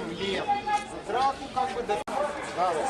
Лев. Драку как бы до... Да, вот,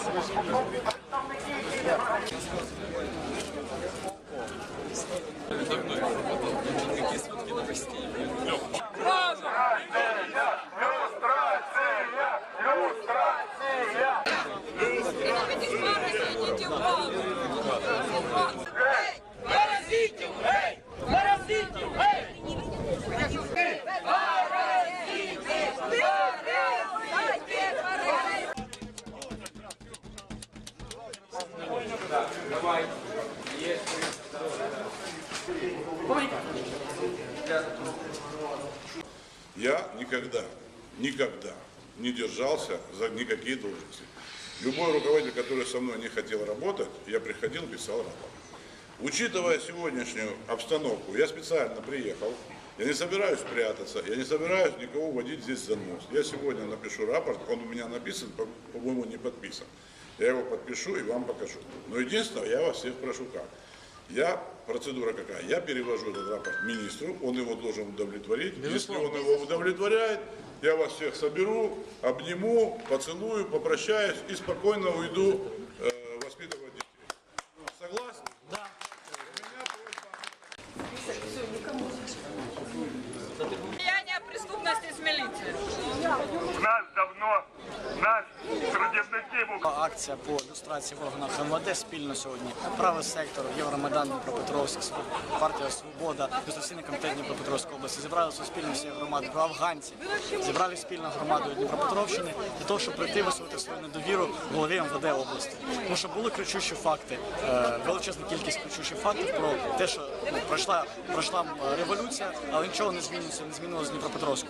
Я никогда, никогда не держался за никакие должности. Любой руководитель, который со мной не хотел работать, я приходил, писал рапорт. Учитывая сегодняшнюю обстановку, я специально приехал, я не собираюсь прятаться, я не собираюсь никого водить здесь за нос. Я сегодня напишу рапорт, он у меня написан, по- по-моему, не подписан. Я его подпишу и вам покажу. Но единственное, я вас всех прошу как. Я, процедура какая? Я перевожу этот рапорт министру, он его должен удовлетворить. Если он его удовлетворяет, я вас всех соберу, обниму, поцелую, попрощаюсь и спокойно уйду наш Акція по люстрації в органах МВД спільно сьогодні. Правий сектор, Євромайдан Дніпропетровськ, партія Свобода, Люстраційний комітет Дніпропетровської області зібрали суспільно всі громади, афганці, зібрали спільно громаду Дніпропетровщини для того, щоб прийти висловити свою недовіру голові МВД області. Тому що були кричущі факти, е, величезна кількість кричущих фактів про те, що ну, пройшла пройшла революція, але нічого не змінилося, не змінилося в Дніпропетровську.